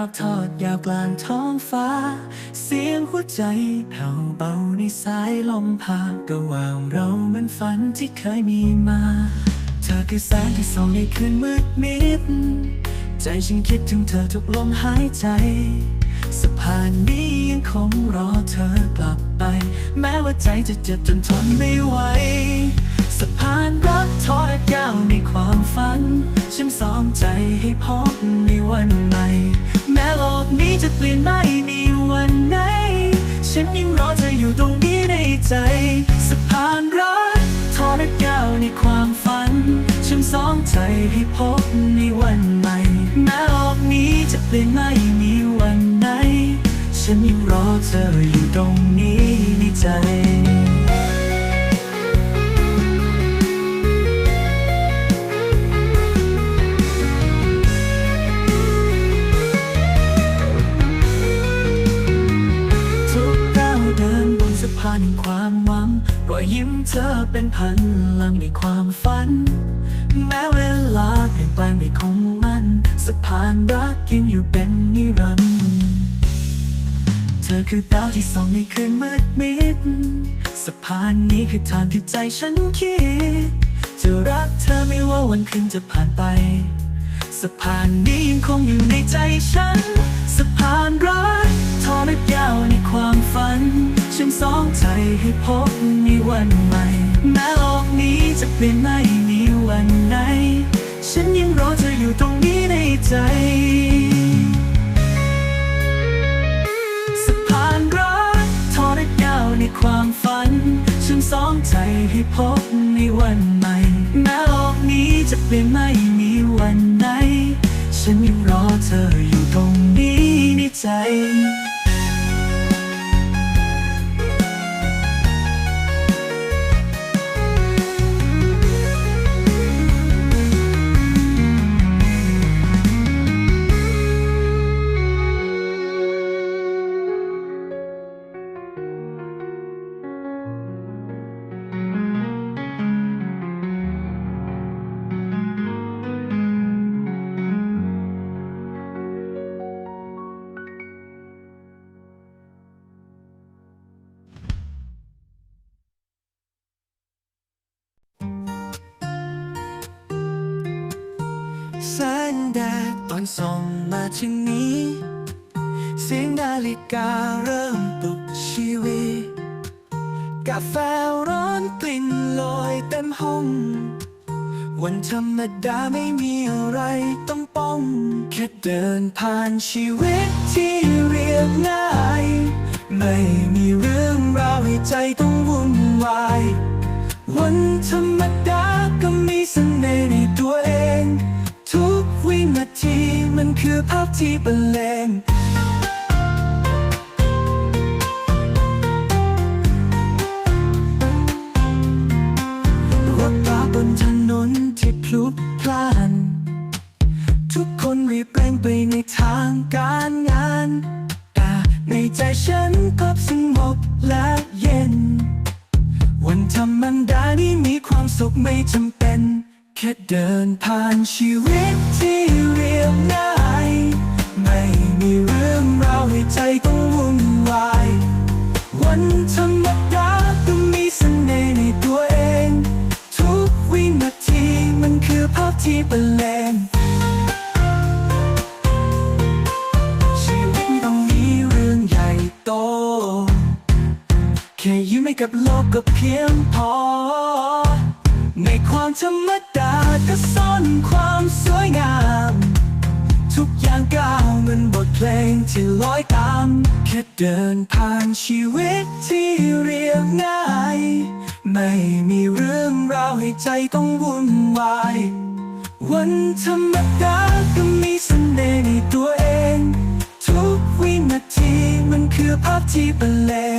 อบทอดยาวกลางท้องฟ้า เสียงหัวใจแผ่วเบาในสายลมพาก็ว่างเราเหมือนฝันที่เคยมีมา เธอคือแสงที่ส่องในคืนมืดมิด ใจฉันคิดถึงเธอทุกลมหายใจสะพานนี้ยังคงรอเธอกลับไป แม้ว่าใจจะเจ็บจนทนไม่ไหวสะพานรักทอดยาวในความฝัน ฉันซ้อมใจให้พบในวันใหม่ ปลี่ยนไม่มีวันไหน ฉันยังรอเธออยู่ตรงนี้ในใจสะพานรักทอดยาวในความฝัน ฉันซ้อมใจให้พบในวันใหม่แม้ออกนี้จะเปลี่ยนไม่มีวันไหน ฉันยังรอเธออยู่ตรงนี้ในใจ บนสะพานความหวังรอยยิ้มเธอเป็นพันลังในความฝัน แม้เวลาเปลี่ยนแปลงไม่คงมั่นสะพานรักยังอยู่เป็นนิรันดร์เธอคือดาวที่ส่องในคืนมืดมิดสะพานนี้คือทางที่ใจฉันคิดจะรักเธอไม่ว่าวันคืนจะผ่านไปสะพานนี้ยังคงอยู่ในใจฉันสะพานรัก ทอดยาวในความฝัน ฉันสองใจให้พบในวันใหม่ แม้โลกนี้จะเปลี่ยนไม่มีวันไหน ฉันยังรอเธออยู่ตรงนี้ในใจสะพานรักทอดยาวในความฝัน ฉันสองใจให้พบในวันใหม่ แม้โลกนี้จะเปลี่ยนไม่มีวันไหน ฉันยังรอเธออยู่ตรงนี้ในใจ แสงแดดตอนส่องมาทางนี้ เสียงนาฬิกาเริ่มปลุกชีวิตกาแฟร้อนกลิ่นลอยเต็มห้อง วันธรรมดาไม่มีอะไรต้องป้อง แค่เดินผ่านชีวิตที่เรียบง่าย ไม่มีเรื่องราวให้ใจต้องวุ่นวาย คือภาพที่บรรเลงรถราบนถนนที่พลุกพล่าน ทุกคนรีบเร่งไปในทางการงาน แต่ในใจฉันกลับสงบและเย็น วันธรรมดานี้มีความสุขไม่จำเป็น แค่เดินผ่านชีวิตที่เรียบง่าย ใจต้องวุ่นวาย วันธรรมดาก็มีเสน่ห์ในตัวเอง ทุกวินาทีมันคือภาพที่บรรเลงชีวิตต้องมีเรื่องใหญ่โต แค่ยิ้มให้กับโลกก็เพียงพอ ในความธรรมดาก็ซ่อนความสวยงาม ทุกอย่างก้าวเหมือนบทเพลงที่ลอยตาม แค่เดินผ่านชีวิตที่เรียบง่าย ไม่มีเรื่องราวให้ใจต้องวุ่นวาย วันธรรมดาก็มีเสน่ห์ในตัวเอง ทุกวินาทีมันคือภาพที่บรรเลง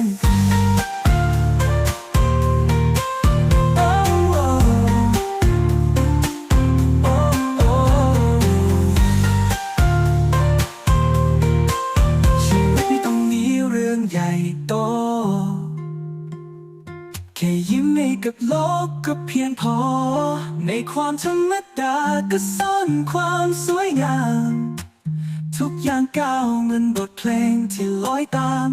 ค่ยิ้มให้กับโลกก็เพียงพอ ในความธรรมดาก็ซ่อนความสวยงาม ทุกอย่างก้าวเหมือนบทเพลงที่ลอยตาม